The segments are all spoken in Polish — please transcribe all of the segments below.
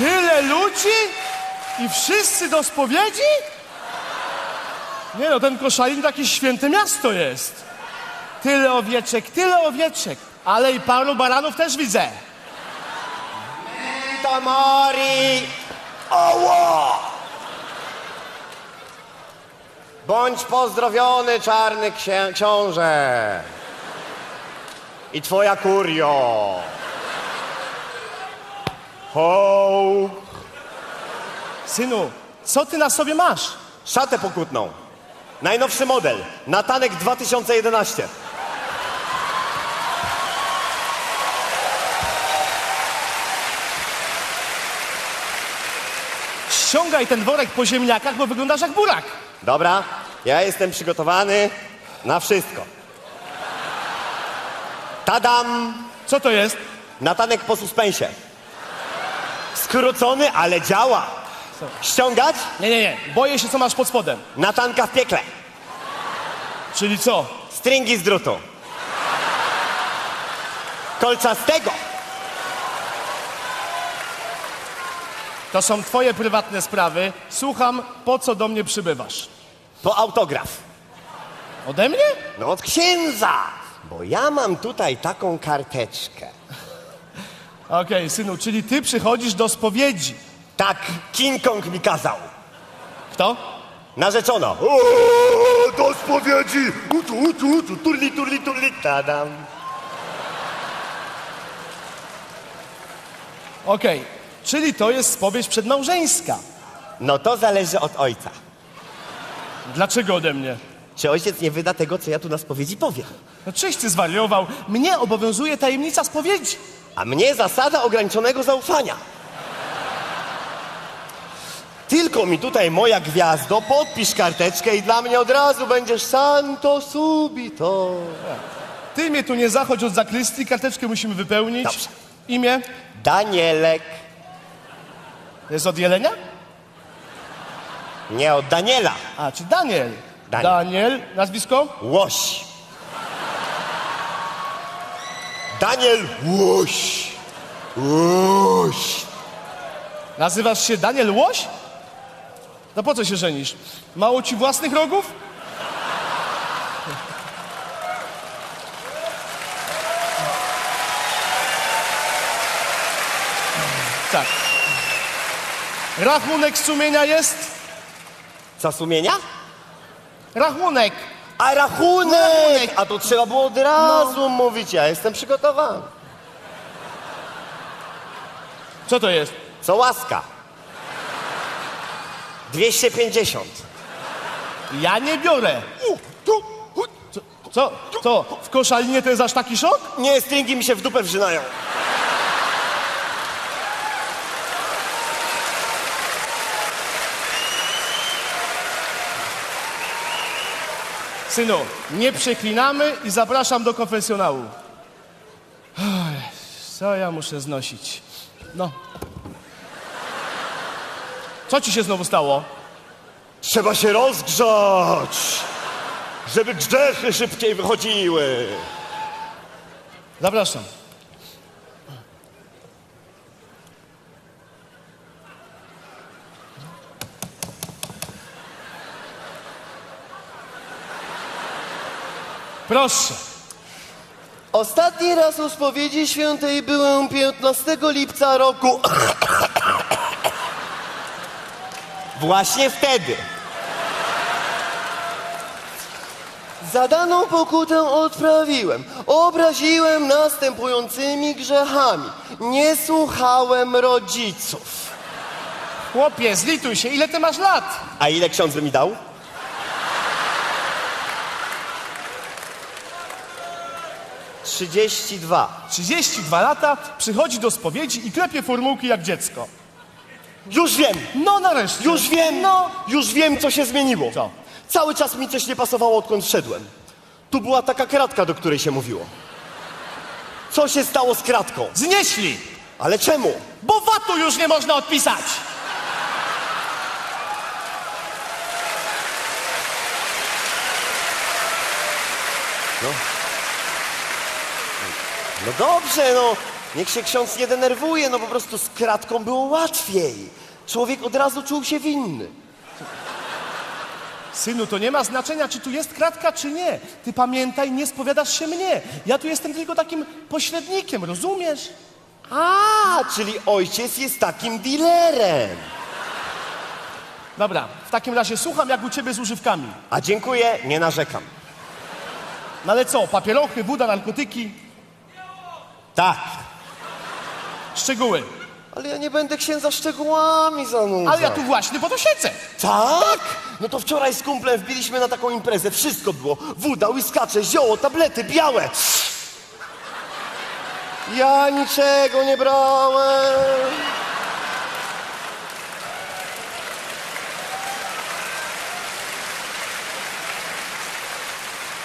Tyle ludzi i wszyscy do spowiedzi? Nie no, ten Koszalin takie święte miasto jest. Tyle owieczek, tyle owieczek. Ale i paru baranów też widzę. Tamori! Oło! Bądź pozdrowiony, czarny księ- książę. I twoja kurio. Ho! Synu, co ty na sobie masz? Szatę pokutną. Najnowszy model. Natanek 2011. Ściągaj ten worek po ziemniakach, bo wyglądasz jak burak. Dobra, ja jestem przygotowany na wszystko. Tadam! Co to jest? Natanek po suspensie. Skrócony, ale działa. Ściągać? Nie, nie, nie. Boję się, co masz pod spodem. Natanka w piekle. Czyli co? Stringi z drutu. Kolczastego. To są twoje prywatne sprawy. Słucham, po co do mnie przybywasz? Po autograf. Ode mnie? No od księdza. Bo ja mam tutaj taką karteczkę. Okej, synu, czyli ty przychodzisz do spowiedzi. Tak, King Kong mi kazał. Kto? Narzeczona. O, do spowiedzi. Utu, utu, utu. Turli, turli, turli. Tadam. Okej, czyli to jest spowiedź przedmałżeńska. No to zależy od ojca. Dlaczego ode mnie? Czy ojciec nie wyda tego, co ja tu na spowiedzi powiem? No czyś ty zwariował. Mnie obowiązuje tajemnica spowiedzi. A mnie zasada ograniczonego zaufania. Tylko mi tutaj moja gwiazdo, podpisz karteczkę i dla mnie od razu będziesz santo subito. Ty mnie tu nie zachodź od zakrystii, karteczkę musimy wypełnić. Dobrze. Imię? Danielek. Jest od jelenia? Nie od Daniela. A, czy Daniel? Daniel. Daniel. Nazwisko? Łoś. Daniel Łoś. Łoś. Nazywasz się Daniel Łoś? No po co się żenisz? Mało ci własnych rogów? Tak. Rachunek sumienia jest? Co sumienia? Rachunek. A rachunek! A to trzeba było od razu mówić, ja jestem przygotowany. Co to jest? Co łaska? 250. Ja nie biorę. Co? Co? Co? W koszalinie to jest aż taki szok? Nie, stringi mi się w dupę wrzynają. Synu, nie przeklinamy i zapraszam do konfesjonału. Co ja muszę znosić? No. Co ci się znowu stało? Trzeba się rozgrzać, żeby grzechy szybciej wychodziły. Zapraszam. Proszę. Ostatni raz u spowiedzi świętej byłem 15 lipca roku. Właśnie wtedy. Zadaną pokutę odprawiłem. Obraziłem następującymi grzechami. Nie słuchałem rodziców. Chłopie, zlituj się. Ile ty masz lat? A ile ksiądz by mi dał? Trzydzieści dwa. 32 lata, przychodzi do spowiedzi i klepie formułki jak dziecko. Już wiem! No nareszcie. Już wiem! No. Już wiem, co się zmieniło. Co? Cały czas mi coś nie pasowało, odkąd wszedłem. Tu była taka kratka, do której się mówiło. Co się stało z kratką? Znieśli, Ale czemu? bo VAT-u już nie można odpisać. No dobrze, no. Niech się ksiądz nie denerwuje, no po prostu z kratką było łatwiej. Człowiek od razu czuł się winny. Synu, to nie ma znaczenia, czy tu jest kratka, czy nie. Ty pamiętaj, nie spowiadasz się mnie. Ja tu jestem tylko takim pośrednikiem, rozumiesz? A, czyli ojciec jest takim dealerem. Dobra, w takim razie słucham, jak u ciebie z używkami. A dziękuję, nie narzekam. No ale co, papierochy, woda, narkotyki, Tak. szczegóły. Ale ja nie będę księdza szczegółami zanudzał. Ale ja tu właśnie po to siedzę. Tak? No to wczoraj z kumplem wbiliśmy na taką imprezę. Wszystko było. Woda, łyskacze, zioło, tablety, białe. Ja niczego nie brałem.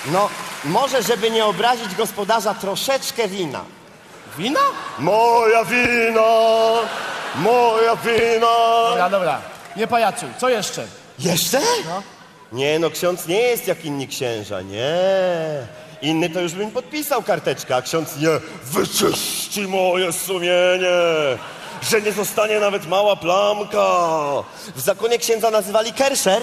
No, może żeby nie obrazić gospodarza, troszeczkę wina. Wina? Moja wina! Moja wina! Dobra, dobra. Nie pajacuj. Co jeszcze? Jeszcze? Nie, no ksiądz nie jest jak inni księża, nie. Inny to już bym podpisał karteczkę, a ksiądz nie. Wyczyści moje sumienie, że nie zostanie nawet mała plamka. W zakonie księdza nazywali kerszer.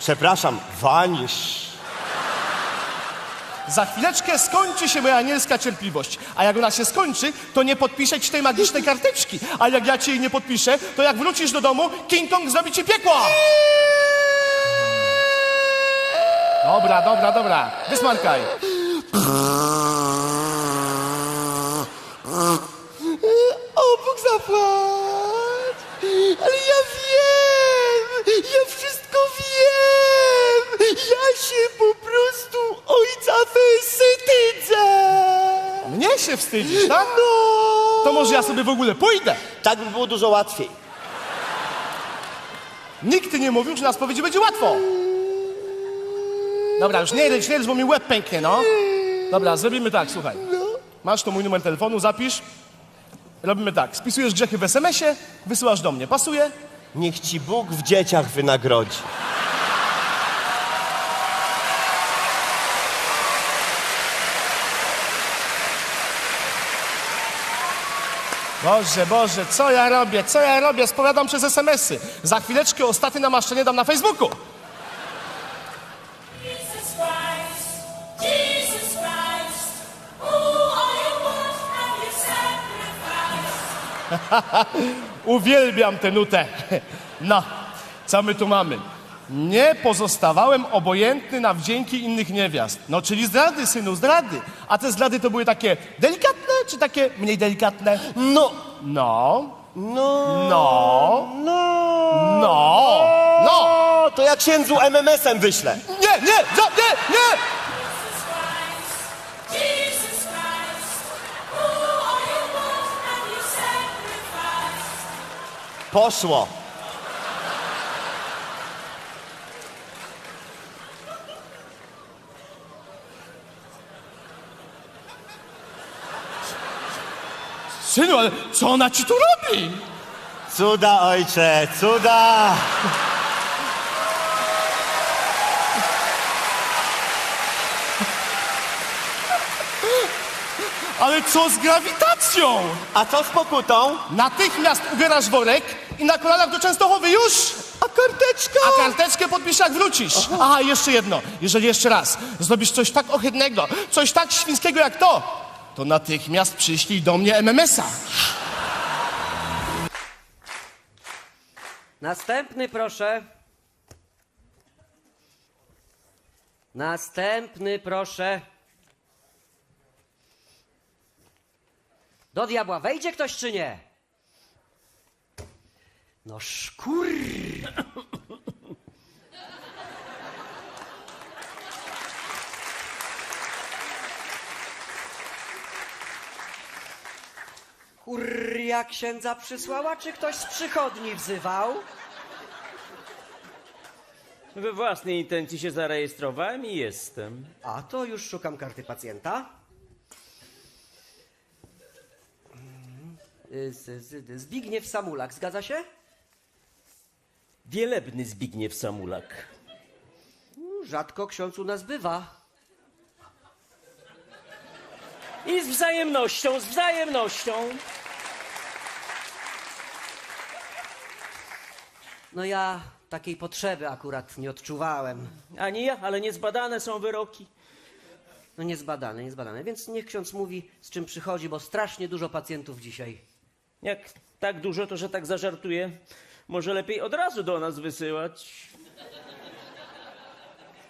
Przepraszam, wanisz. Za chwileczkę skończy się moja anielska cierpliwość. A jak ona się skończy, to nie podpiszę ci tej magicznej karteczki. A jak ja ci jej nie podpiszę, to jak wrócisz do domu, King Kong zrobi ci piekło. Dobra, dobra, dobra. Wysmarkaj. O, Bóg zapłać! Ale ja wiem! Ja wszystko wiem! Ja się po się wstydzisz, tak? No! To może ja sobie w ogóle pójdę. Tak by było dużo łatwiej. Nikt nie mówił, że na spowiedzi będzie łatwo. Dobra, już nie rycz, nie bo mi łeb pęknie, no. Dobra, zrobimy tak, słuchaj. Masz tu mój numer telefonu, zapisz. Robimy tak, spisujesz grzechy w SMS-ie, wysyłasz do mnie. Pasuje? Niech ci Bóg w dzieciach wynagrodzi. Boże, Boże, co ja robię, co ja robię? Spowiadam przez SMS-y. Za chwileczkę ostatnie namaszczenie dam na Facebooku. Jesus Christ, Jesus Christ, all you want. Uwielbiam tę nutę. No, co my tu mamy? Nie pozostawałem obojętny na wdzięki innych niewiast. No, czyli zdrady, synu, zdrady. A te zdrady to były takie delikatne, czy takie mniej delikatne? No, No, no, no, no. no, no. O, to ja księdzu MMS-em wyślę. Nie, nie, za, nie, nie! Jesus Christ, ooh, all you want and you sacrifice. Poszło. Synu, ale co ona ci tu robi? Cuda, ojcze, cuda. Ale co z grawitacją? A co z pokutą? Natychmiast ubierasz worek i na kolanach do Częstochowy już! A karteczka? A karteczkę podpisz jak wrócisz. Aha, jeszcze jedno. Jeżeli jeszcze raz zrobisz coś tak ohydnego, coś tak świńskiego jak to, to natychmiast przyślij do mnie MMS-a. Następny proszę. Następny proszę. Do diabła wejdzie ktoś czy nie? No szkur. Kuria księdza przysłała, czy ktoś z przychodni wzywał? We własnej intencji się zarejestrowałem i jestem. A to już szukam karty pacjenta. Mm, Z, z, Zbigniew Samulak, zgadza się? Wielebny Zbigniew Samulak. Rzadko ksiądz u nas bywa. I z wzajemnością, z wzajemnością. No ja takiej potrzeby akurat nie odczuwałem. Ani ja, ale niezbadane są wyroki. No niezbadane, niezbadane. Więc niech ksiądz mówi, z czym przychodzi, bo strasznie dużo pacjentów dzisiaj. Jak tak dużo, to że tak zażartuję, może lepiej od razu do nas wysyłać.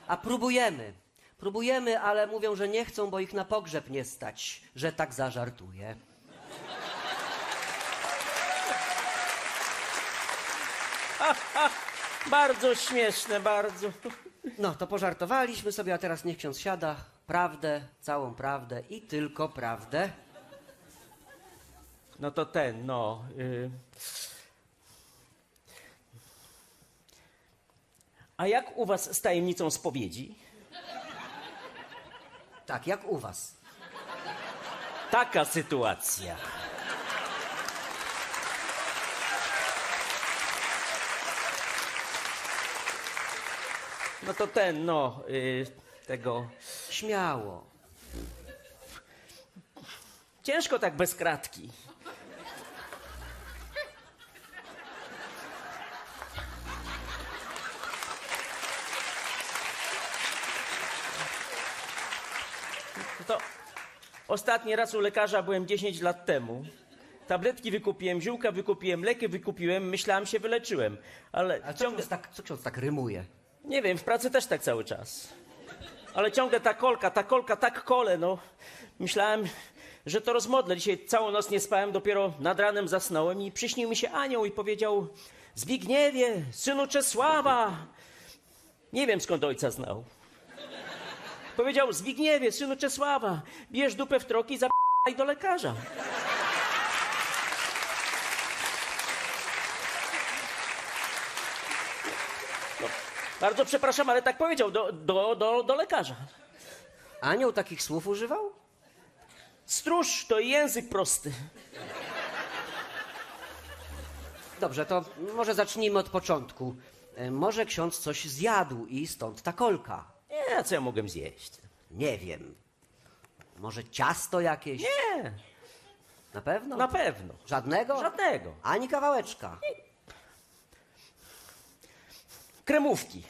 A próbujemy. Próbujemy, ale mówią, że nie chcą, bo ich na pogrzeb nie stać, że tak zażartuje. Bardzo śmieszne, bardzo. No, to pożartowaliśmy sobie, a teraz niech ksiądz siada. Prawdę, całą prawdę i tylko prawdę. No to ten, no. Y... A jak u was z tajemnicą spowiedzi? Tak, jak u was. Taka sytuacja. No to ten, no, y, tego. Śmiało. Ciężko tak bez kratki. To ostatni raz u lekarza byłem 10 lat temu. Tabletki wykupiłem, ziółka wykupiłem, leki wykupiłem, myślałem się wyleczyłem. Ale A co ciągle, ksiądz tak, co ksiądz tak rymuje? nie wiem, w pracy też tak cały czas. Ale ciągle ta kolka, ta kolka, tak kole, no. Myślałem, że to rozmodlę. Dzisiaj całą noc nie spałem, dopiero nad ranem zasnąłem i przyśnił mi się anioł i powiedział Zbigniewie, synu Czesława. Nie wiem, skąd ojca znał. Powiedział Zbigniewie, synu Czesława, bierz dupę w troki i zapaj do lekarza. Bardzo przepraszam, ale tak powiedział do, do, do, do lekarza. Anioł takich słów używał? Stróż to język prosty. Dobrze, to może zacznijmy od początku. E, Może ksiądz coś zjadł i stąd ta kolka. Nie, a co ja mogłem zjeść? Nie wiem. Może ciasto jakieś? Nie, Na pewno? na pewno. Żadnego? Żadnego. Ani kawałeczka. Kremówki.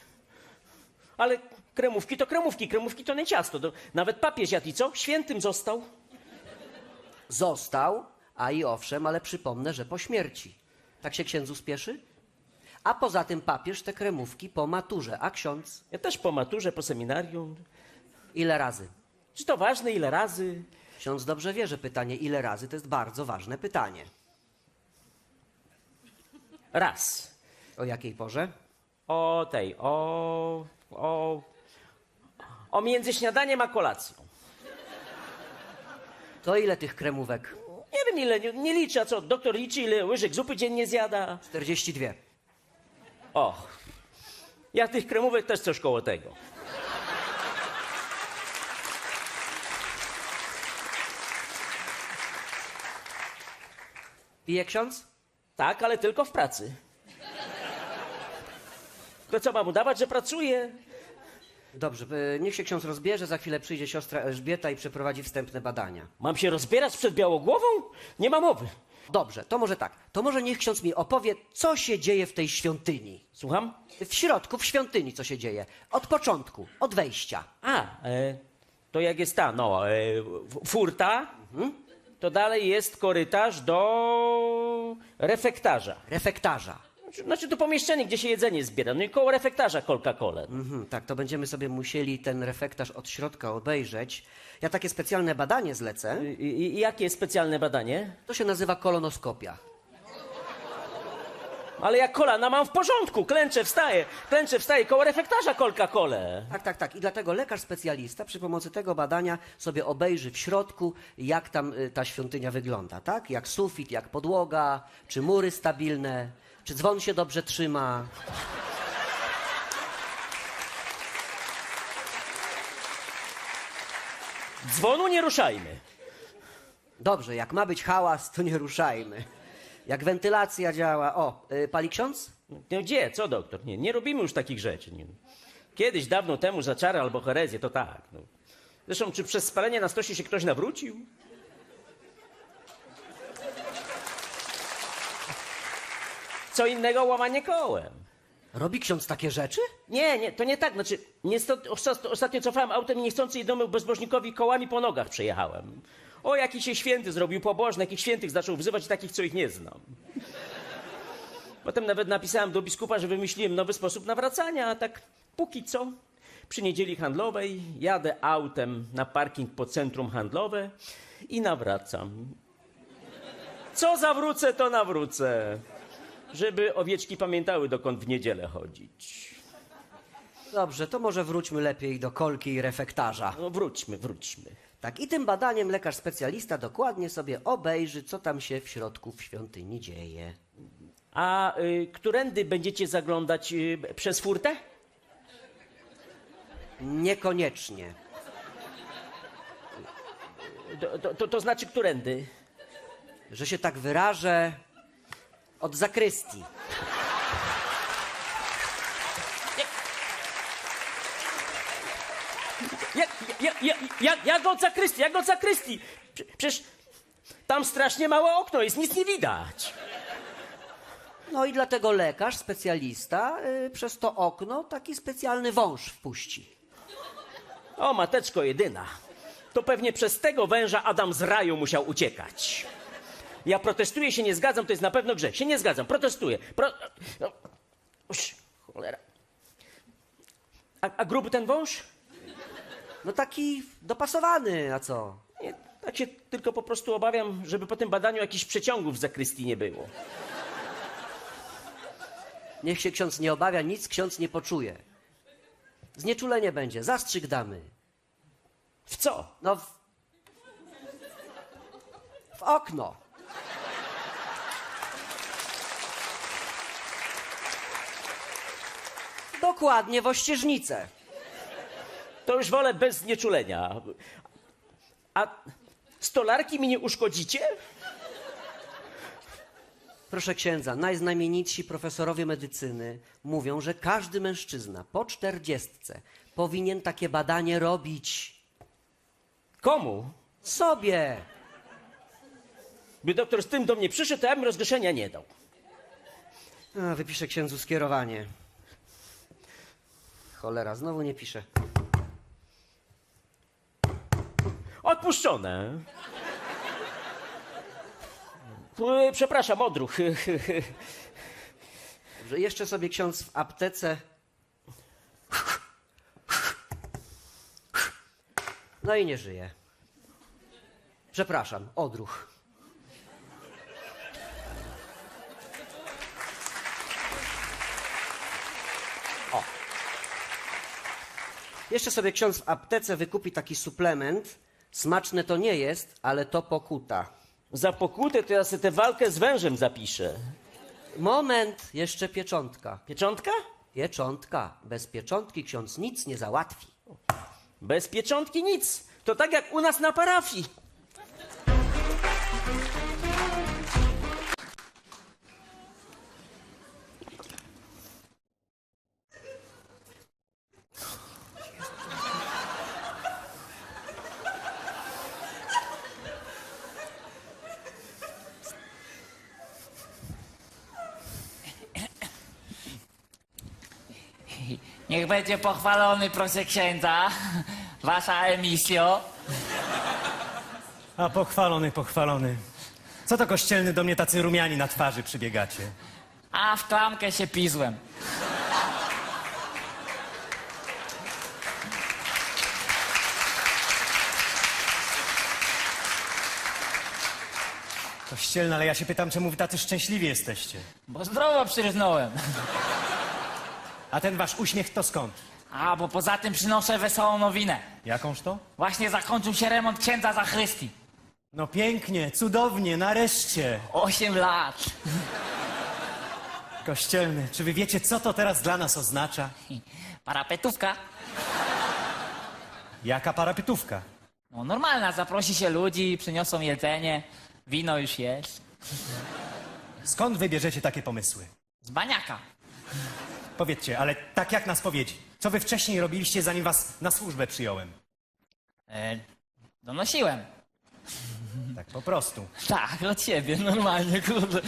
Ale kremówki to kremówki, kremówki to nie ciasto. To nawet papież jadł i co? Świętym został. Został, a i owszem, ale przypomnę, że po śmierci. Tak się księdzu spieszy? A poza tym papież te kremówki po maturze, a ksiądz Ja też po maturze, po seminarium. ile razy? Czy to ważne, ile razy? Ksiądz dobrze wie, że pytanie ile razy to jest bardzo ważne pytanie. Raz. O jakiej porze? O tej, o... o... O między śniadaniem a kolacją. To ile tych kremówek? Nie wiem ile, nie, nie liczę, a co? Doktor liczy, ile łyżek zupy dziennie zjada. 42. O, ja tych kremówek też coś koło tego. Pije ksiądz? Tak, ale tylko w pracy. To co mam udawać, że pracuję? Dobrze, e, niech się ksiądz rozbierze, za chwilę przyjdzie siostra Elżbieta i przeprowadzi wstępne badania. Mam się rozbierać przed białogłową? Nie ma mowy. Dobrze, to może tak. To może niech ksiądz mi opowie, co się dzieje w tej świątyni. Słucham? W środku, w świątyni, co się dzieje. Od początku, od wejścia. A, e, to jak jest ta, no, e, f- furta, to dalej jest korytarz do refektarza. Refektarza. Znaczy to pomieszczenie, gdzie się jedzenie zbiera. No i koło refektarza kolka-kole. Mhm, tak, to będziemy sobie musieli ten refektarz od środka obejrzeć. Ja takie specjalne badanie zlecę. I, i, I jakie specjalne badanie? To się nazywa kolonoskopia. Ale ja kolana mam w porządku, klęczę, wstaję, klęczę, wstaję, koło refektarza kolka-kole. Tak, tak, tak. I dlatego lekarz specjalista przy pomocy tego badania sobie obejrzy w środku, jak tam y, ta świątynia wygląda, tak? Jak sufit, jak podłoga, czy mury stabilne, czy dzwon się dobrze trzyma. Dzwonu nie ruszajmy. Dobrze, jak ma być hałas, to nie ruszajmy. Jak wentylacja działa. O, y, pali ksiądz? No gdzie, co doktor? Nie, nie robimy już takich rzeczy. Nie. Kiedyś, dawno temu za czary albo herezję, to tak. No. Zresztą, czy przez spalenie na stosie się ktoś nawrócił? Co innego łamanie kołem. Robi ksiądz takie rzeczy? Nie, nie, to nie tak. Znaczy, niestety, osta- ostatnio cofałem autem i niechcący jednemu bezbożnikowi kołami po nogach przejechałem. O, jaki się święty zrobił, pobożny, jakich świętych zaczął wzywać takich, co ich nie znam. Potem nawet napisałem do biskupa, że wymyśliłem nowy sposób nawracania, a tak póki co. Przy niedzieli handlowej jadę autem na parking po centrum handlowe i nawracam. Co zawrócę, to nawrócę. Żeby owieczki pamiętały, dokąd w niedzielę chodzić. Dobrze, to może wróćmy lepiej do kolki i refektarza. No wróćmy, wróćmy. Tak, i tym badaniem lekarz specjalista dokładnie sobie obejrzy, co tam się w środku w świątyni dzieje. A y, którędy będziecie zaglądać y, przez furtę? Niekoniecznie. To, to, to, znaczy którędy? Że się tak wyrażę, od zakrystii. Jak, jak, jak, jak, jak od zakrystii, jak od zakrystii? Prze- Przecież tam strasznie małe okno jest, nic nie widać. No i dlatego lekarz specjalista y, przez to okno taki specjalny wąż wpuści. O, mateczko jedyna. To pewnie przez tego węża Adam z raju musiał uciekać. Ja protestuję, się nie zgadzam, to jest na pewno grzech. Się nie zgadzam, protestuję. Pro... No. Uś, cholera. A, a gruby ten wąż? No taki dopasowany, a co? Nie, tak się tylko po prostu obawiam, żeby po tym badaniu jakichś przeciągów w zakrystii nie było. Niech się ksiądz nie obawia, nic ksiądz nie poczuje. Znieczulenie będzie, zastrzyk damy. W co? No w... w okno. Dokładnie w ościeżnicę. To już wolę bez znieczulenia. A stolarki mi nie uszkodzicie? Proszę księdza, najznamienitsi profesorowie medycyny mówią, że każdy mężczyzna po czterdziestce powinien takie badanie robić Komu? sobie. By doktor z tym do mnie przyszedł, to ja bym rozgrzeszenia nie dał. A, wypiszę księdzu skierowanie. Cholera, znowu nie pisze. Odpuszczone. E, Przepraszam, odruch. Dobrze, jeszcze sobie ksiądz w aptece. No i nie żyje. Przepraszam, odruch. Jeszcze sobie ksiądz w aptece wykupi taki suplement. Smaczne to nie jest, ale to pokuta. Za pokutę to ja sobie tę walkę z wężem zapiszę. Moment, jeszcze pieczątka. Pieczątka? Pieczątka. Bez pieczątki ksiądz nic nie załatwi. Bez pieczątki nic. To tak jak u nas na parafii. Będzie pochwalony, proszę księdza, wasza emisjo. A pochwalony, pochwalony. Co to kościelny do mnie tacy rumiani na twarzy przybiegacie? A w klamkę się pizłem. Kościelny, ale ja się pytam, czemu wy tacy szczęśliwi jesteście? Bo zdrowo przyrznąłem. A ten wasz uśmiech to skąd? A, bo poza tym przynoszę wesołą nowinę. Jakąż to? Właśnie zakończył się remont księdza zachrystii. No pięknie, cudownie, nareszcie. Osiem lat. Kościelny, czy wy wiecie, co to teraz dla nas oznacza? Parapetówka. Jaka parapetówka? No normalna, zaprosi się ludzi, przyniosą jedzenie, wino już jest. Skąd wy bierzecie takie pomysły? Z baniaka. Powiedzcie, ale tak jak na spowiedzi. Co wy wcześniej robiliście, zanim was na służbę przyjąłem? E, donosiłem. Tak po prostu. Tak, od siebie, normalnie, kurde.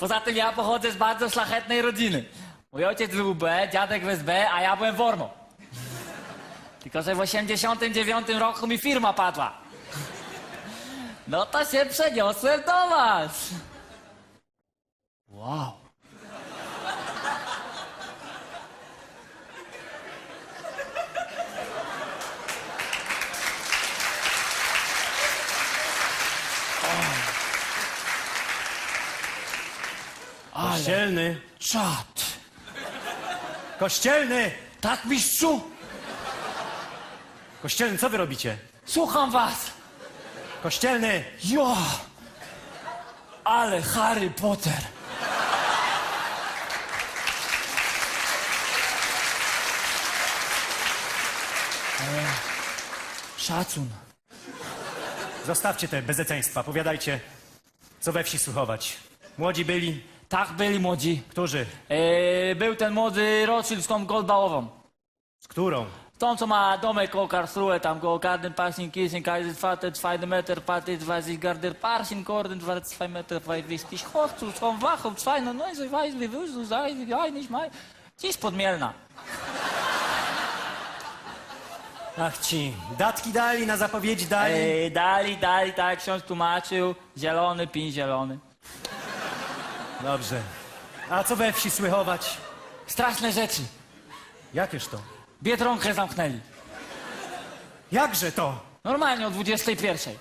Poza tym ja pochodzę z bardzo szlachetnej rodziny. Mój ojciec był B, dziadek w SB, a ja byłem formą. Tylko, że w 89 roku mi firma padła. No to się przeniosłem do was. Wow. Kościelny. Czad. Kościelny! Tak, mistrzu? Kościelny, co wy robicie? Słucham was. Kościelny! Jo! Ale Harry Potter! E, Szacun. Zostawcie te bezeceństwa, powiadajcie, co we wsi słuchować. Młodzi byli, Tak byli młodzi. którzy? E, był ten młody Rothschild z tą goldbałową. Z którą? Tą, co ma domek koło Karlsruhe, tam koło Garden Passing, Kissing, Kaiser, Vater, 2 Meter, Party, 20 Garder, Parsing, Gordon, 2 Meter, 20 Hochzug, vom Wachów, 2, no, no, so weiß, wie willst du sein, ja, nicht mal. Dziś podmielna. Ach ci, datki dali, na zapowiedzi dali. Ej, dali, dali, tak ksiądz tłumaczył, zielony, pin zielony. Dobrze. A co we wsi słychować? Straszne rzeczy. Jakież to? Biedronkę zamknęli. Jakże to? Normalnie o 21.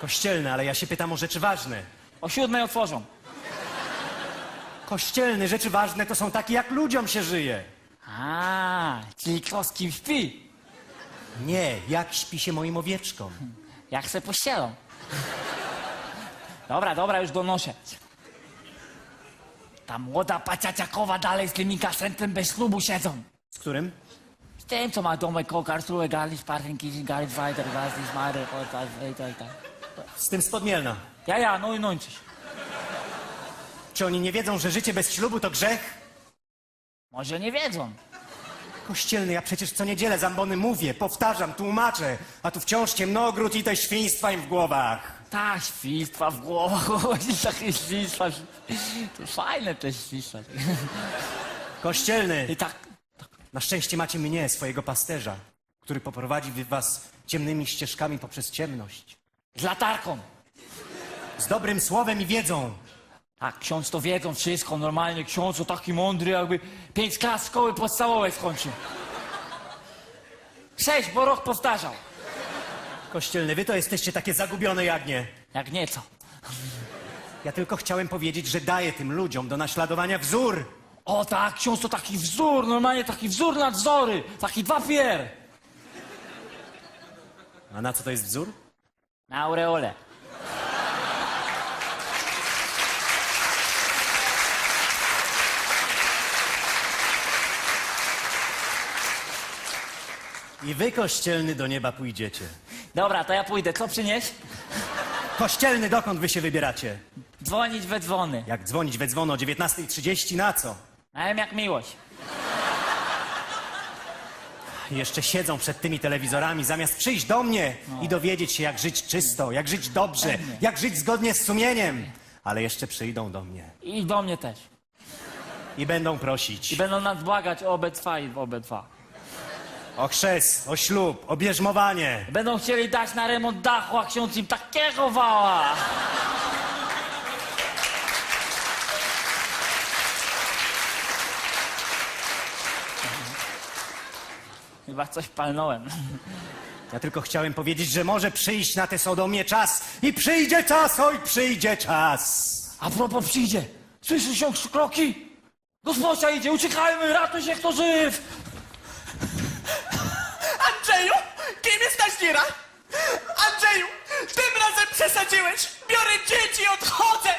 Kościelny, ale ja się pytam o rzeczy ważne. O 7 otworzą. Kościelny, rzeczy ważne to są takie, jak ludziom się żyje. A, czyli kto z kim śpi? Nie, jak śpi się moim owieczkom. Jak se pościelą. Dobra, dobra, już donoszę. Ta młoda paciaciakowa dalej z tymi kasentem bez ślubu siedzą. Z którym? Z tym, co ma domek koło Karlsruhe, Garlic, Parking, Kissing, Garlic, Weiter, Gaslis, Mary, i tak, tak. Z tym spodmielna. Ja, ja, no i nończyś. Czy oni nie wiedzą, że życie bez ślubu to grzech? Może nie wiedzą. Kościelny, ja przecież co niedzielę zambony mówię, powtarzam, tłumaczę, a tu wciąż ciemnogród i te świństwa im w głowach. Tak, świństwa w głowach, chodzi takie świństwa. To fajne te świństwa. Kościelny, I tak, na szczęście macie mnie, swojego pasterza, który poprowadzi was ciemnymi ścieżkami poprzez ciemność. z latarką. Z dobrym słowem i wiedzą. Tak, ksiądz to wiedzą wszystko, normalnie ksiądz to taki mądry, jakby pięć klas szkoły podstawowej skończył. Sześć, bo rok powtarzał. Kościelny, wy to jesteście takie zagubione jagnie. Jak nieco. Ja tylko chciałem powiedzieć, że daję tym ludziom do naśladowania wzór. O tak, ksiądz to taki wzór, normalnie taki wzór nad wzory, taki papier. A na co to jest wzór? Na aureole. I wy, kościelny, do nieba pójdziecie. Dobra, to ja pójdę, co przynieś? Kościelny, dokąd wy się wybieracie? Dzwonić we dzwony. Jak dzwonić we dzwono o 19.30, na co? A wiem jak miłość. Jeszcze siedzą przed tymi telewizorami, zamiast przyjść do mnie i dowiedzieć się, jak żyć czysto, jak żyć dobrze, jak żyć zgodnie z sumieniem. Ale jeszcze przyjdą do mnie I do mnie też. i będą prosić I będą nas błagać o obydwa i w obydwa. O chrzest, o ślub, o bierzmowanie. Będą chcieli dać na remont dachu, a ksiądz im takiego wała. Chyba coś palnąłem. Ja tylko chciałem powiedzieć, że może przyjść na tę Sodomię czas i przyjdzie czas, oj przyjdzie czas. A propos przyjdzie. Słyszysz się kroki? Gospodia idzie, uciekajmy, ratuj się kto żyw. Andrzeju, kim jesteś Naźnira? Andrzeju, tym razem przesadziłeś! Biorę dzieci, odchodzę!